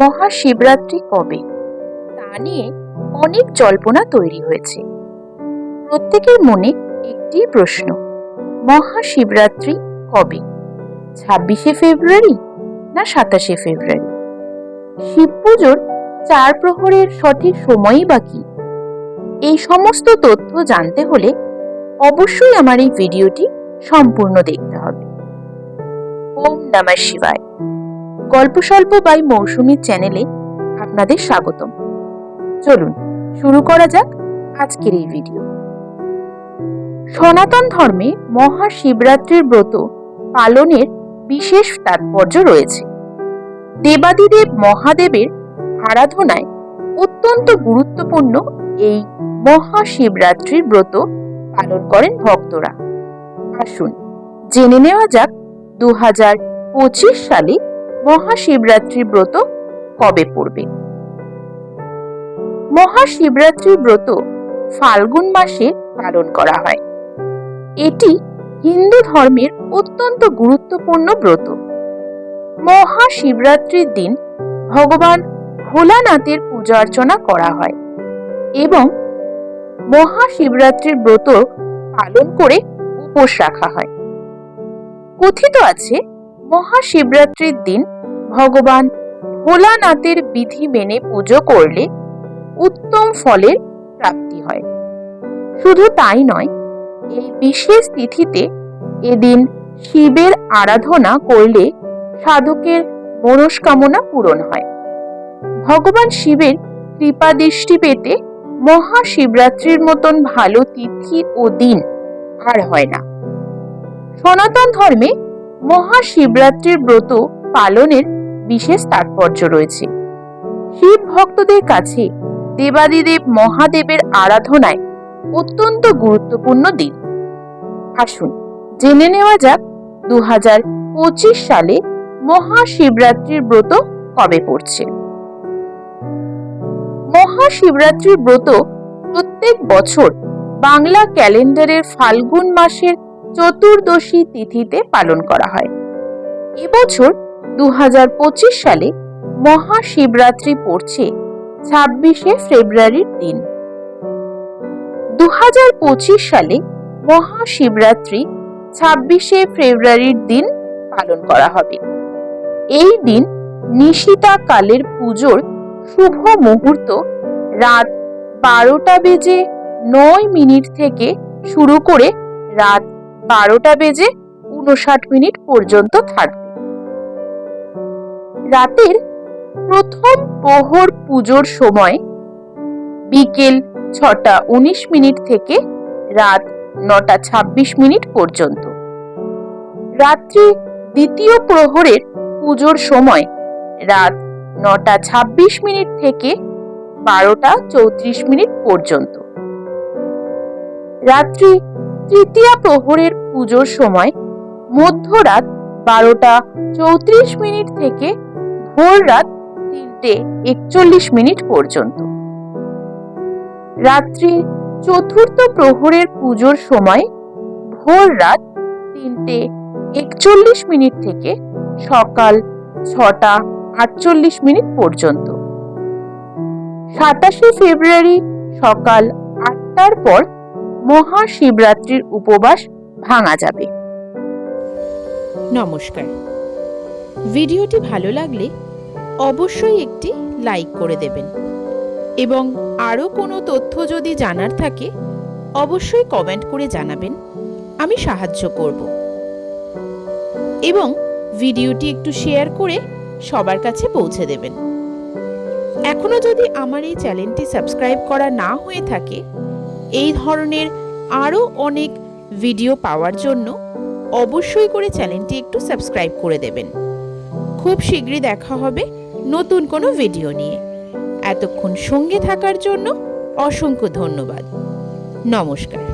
মহাশিবরাত্রি কবে? তা নিয়ে অনেক জল্পনা তৈরি হয়েছে। প্রত্যেকের মনে একটি প্রশ্ন, মহাশিবরাত্রি কবে? ছাব্বিশে ফেব্রুয়ারি না সাতাশে ফেব্রুয়ারি? শিব পুজোর চার প্রহরের সঠিক সময়ই বা কি? এই সমস্ত তথ্য জানতে হলে অবশ্যই আমার এই ভিডিওটি সম্পূর্ণ দেখতে হবে। ওম নমঃ শিবায়। গল্প স্বল্প বাই মৌসুমী চ্যানেলে আপনাদের স্বাগতম। চলুন, শুরু করা যাক আজকের এই ভিডিও। সনাতন ধর্মে মহাশিবরাত্রির ব্রত পালনের বিশেষ তাৎপর্য রয়েছে। দেবাদিদেব মহাদেবের আরাধনায় অত্যন্ত গুরুত্বপূর্ণ এই মহাশিবরাত্রির ব্রত পালন করেন ভক্তরা। আসুন, জেনে নেওয়া যাক দু সালে মহাশিবরাত্রি ব্রত কবে পড়বে? মহাশিবরাত্রি ব্রত ফাল্গুন মাসে পালন করা হয়। এটি হিন্দু ধর্মের অত্যন্ত গুরুত্বপূর্ণ ব্রত। মহাশিবরাত্রির দিন ভগবান ভোলানাথের পূজা অর্চনা করা হয় এবং মহাশিবরাত্রির ব্রত পালন করে উপোস রাখা হয়। কথিত আছে মহাশিবরাত্রির দিন ভগবান ভোলানাথের বিধি মেনে পুজো করলে উত্তম ফলের প্রাপ্তি হয়। শুধু তাই নয়, এই বিশেষ তিথিতে এদিন শিবের আরাধনা করলে সাধকের মনস্কামনা পূরণ হয়। ভগবান শিবের কৃপা দৃষ্টি পেতে মহাশিবরাত্রির মতন ভালো তিথি ও দিন আর হয় না। সনাতন ধর্মে মহাশিবরাত্রির ব্রত পালনের বিশেষ তাৎপর্য রয়েছে। শিব ভক্তদের কাছে দেবাদিদেব মহাদেবের আরাধনায় অত্যন্ত গুরুত্বপূর্ণ দিন। আসুন, জেনে নেওয়া যাক দু পঁচিশ সালে মহাশিবরাত্রির ব্রত কবে পড়ছে। মহাশিবরাত্রির ব্রত প্রত্যেক বছর বাংলা ক্যালেন্ডারের ফাল্গুন মাসের চতুর্দশী তিথিতে পালন করা হয়। এবছর দু সালে মহাশিবরাত্রি পড়ছে ছাব্বিশে ফেব্রুয়ারির দিন। দু সালে মহাশিবরাত্রি ছাব্বিশে ফেব্রুয়ারির দিন পালন করা হবে। এই দিন নিশিতা কালের পুজোর শুভ মুহূর্ত রাত বারোটা বেজে নয় মিনিট থেকে শুরু করে রাত বারোটা বেজে উনষাট মিনিট পর্যন্ত থাকবে। রাতের প্রথম প্রহর পুজোর সময় বিকেল ছটা উনিশ মিনিট থেকে রাত নটা ছাব্বিশ মিনিট পর্যন্ত। রাত্রি দ্বিতীয় প্রহরের পুজোর সময় রাত নটা ছাব্বিশ মিনিট থেকে বারোটা চৌত্রিশ মিনিট পর্যন্ত। রাত্রি তৃতীয় প্রহরের পুজোর সময় মধ্যরাত বারোটা চৌত্রিশ মিনিট থেকে ভোর রাত তিনটে একচল্লিশ মিনিট পর্যন্ত। রাত্রি চতুর্থ প্রহরের পুজোর সময় ভোর রাত তিনটে একচল্লিশ মিনিট থেকে সকাল ছটা আটচল্লিশ মিনিট পর্যন্ত। সাতাশে ফেব্রুয়ারি সকাল আটটার পর মহাশিবরাত্রির উপবাস ভাঙা যাবে। নমস্কার। ভিডিওটি ভালো লাগলে অবশ্যই একটি লাইক করে দেবেন। এবং আরও কোনো তথ্য যদি জানার থাকে, অবশ্যই কমেন্ট করে জানাবেন, আমি সাহায্য করব। এবং ভিডিওটি একটু শেয়ার করে সবার কাছে পৌঁছে দেবেন। এখনও যদি আমার এই চ্যানেলটি সাবস্ক্রাইব করা না হয়ে থাকে, এই ধরনের আরও অনেক ভিডিও পাওয়ার জন্য অবশ্যই করে চ্যানেলটি একটু সাবস্ক্রাইব করে দেবেন। খুব শীঘ্রই দেখা হবে নতুন কোনো ভিডিও নিয়ে। এতক্ষণ সঙ্গে থাকার জন্য অসংখ্য ধন্যবাদ। নমস্কার।